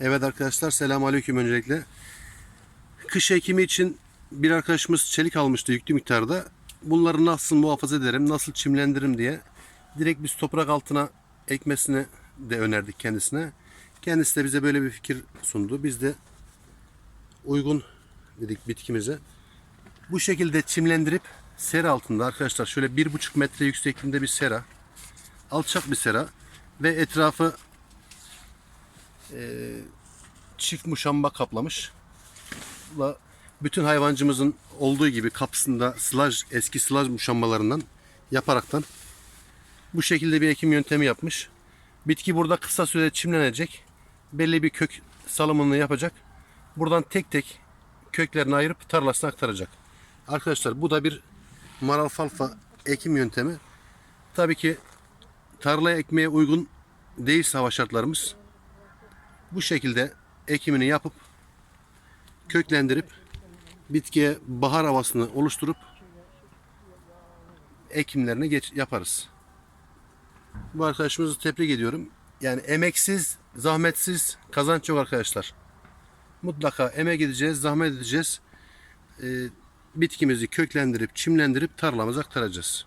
Evet arkadaşlar selamünaleyküm öncelikle. Kış ekimi için bir arkadaşımız çelik almıştı yüklü miktarda. Bunları nasıl muhafaza ederim, nasıl çimlendiririm diye direkt biz toprak altına ekmesini de önerdik kendisine. Kendisi de bize böyle bir fikir sundu. Biz de uygun dedik bitkimize. Bu şekilde çimlendirip sera altında arkadaşlar şöyle bir buçuk metre yüksekliğinde bir sera. Alçak bir sera ve etrafı çift muşamba kaplamış. Bütün hayvancımızın olduğu gibi kapısında sılaj, eski sılaj muşambalarından yaparaktan bu şekilde bir ekim yöntemi yapmış. Bitki burada kısa sürede çimlenecek. Belli bir kök salımını yapacak. Buradan tek tek köklerini ayırıp tarlasına aktaracak. Arkadaşlar bu da bir maralfalfa ekim yöntemi. Tabii ki tarlaya ekmeye uygun değilse hava şartlarımız bu şekilde ekimini yapıp köklendirip bitkiye bahar havasını oluşturup ekimlerini geç yaparız. Bu arkadaşımızı tebrik ediyorum. Yani emeksiz, zahmetsiz kazanç yok arkadaşlar. Mutlaka emek edeceğiz, zahmet edeceğiz. Ee, bitkimizi köklendirip, çimlendirip tarlamıza aktaracağız.